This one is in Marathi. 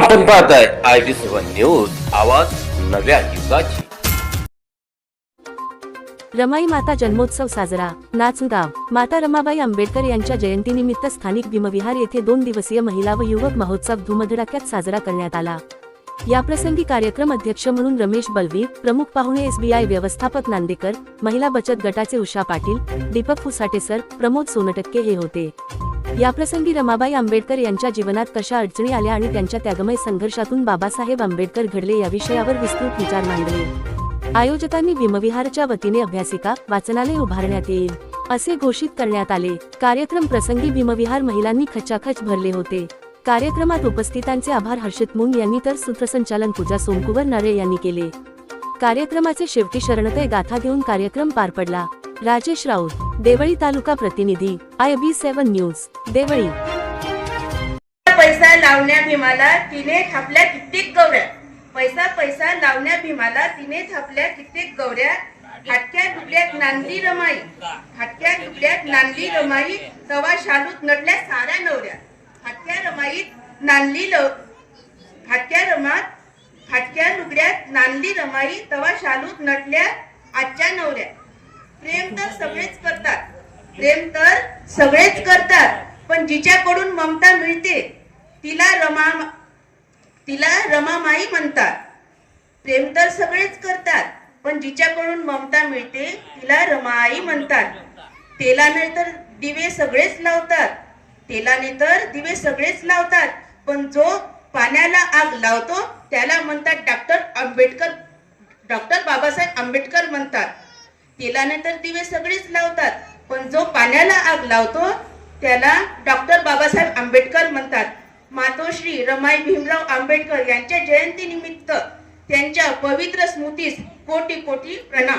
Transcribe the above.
आपण पाहताय आय बी सेवन न्यूज आवाज नव्या युगाची. रमाई माता जन्मोत्सव साजरा नाचगाव. माता रमाबाई आंबेडकर यांच्या जयंतीनिमित्त स्थानिक भीमविहार येथे दोन दिवसीय महिला व युवक महोत्सव धुमधडाक्यात साजरा करण्यात आला. याप्रसंगी कार्यक्रम अध्यक्ष म्हणून रमेश बलवीर प्रमुख पाहुणे एसबीआय व्यवस्थापक नांदेकर महिला बचत गटाचे उषा पाटील दीपक फुसाटे सर प्रमोद सोनटक्के हे होते. याप्रसंगी रमाबाई आंबेडकर यांच्या जीवनात कशा अडचणी आल्या आणि त्यांच्या त्यागमय संघर्षातून बाबासाहेब आंबेडकर घडले या विषयावर विस्तृत विचार मांडले. आयोजकांनी भीमविहारच्या वतीने अभ्यासिका वाचनालय उभारण्यात येईल असे घोषित करण्यात आले. कार्यक्रम प्रसंगी भीमविहार महिलांनी खचाखच भरले होते. कार्यक्रमात उपस्थितांचे आभार हर्षित मुंग यांनी तर सूत्रसंचालन पूजा सोमकुवर नरे यांनी केले. कार्यक्रमाचे शेवटी शरणतय गाथा घेऊन कार्यक्रम पार पडला. राजेश राऊत देवळी तालुका प्रतिनिधी I B seven news Deoli. पैसा लावण्या भीमाला तिने थापल्या कित्येक गौऱ्या पैसा पैसा लावण्या भीमाला तिने थापल्या कित्येक गौऱ्या हाटक्या डुबल्यात नांदली रमाई. हाटक्या डुबल्यात नांदली रमाई तवा शालूत नडल्या साऱ्या नवऱ्या. हाटक्या रमाईत नांदली लव हाटक्या रमात हाटक्या लुगड्यात नांदली रमाई तवा शालूत नटल्या आजच्या नवऱ्या. प्रेम तर सगळेच करतात. प्रेम तर सगळेच करतात. पण जिच्याकडून ममता मिळते तिला रमा तिला रमामाई म्हणतात. प्रेम तर सगळेच करतात पण जिच्याकडून ममता मिळते तिला रमाई म्हणतात. तेलाने तर दिवे सगळेच लावतात. तेलाने तर दिवे सगळेच लावतात. पण जो पाण्याला आग लावतो त्याला म्हणतात डॉक्टर आंबेडकर डॉक्टर बाबासाहेब आंबेडकर म्हणतात. तेलाने तर दिवे सगळेच लावतात. पण जो पाण्याला आग लावतो त्याला डॉक्टर बाबासाहेब आंबेडकर म्हणतात. मातोश्री रमाई भीमराव आंबेडकर यांच्या जयंती निमित्त त्यांच्या पवित्र स्मृतीस कोटी कोटी प्रणाम.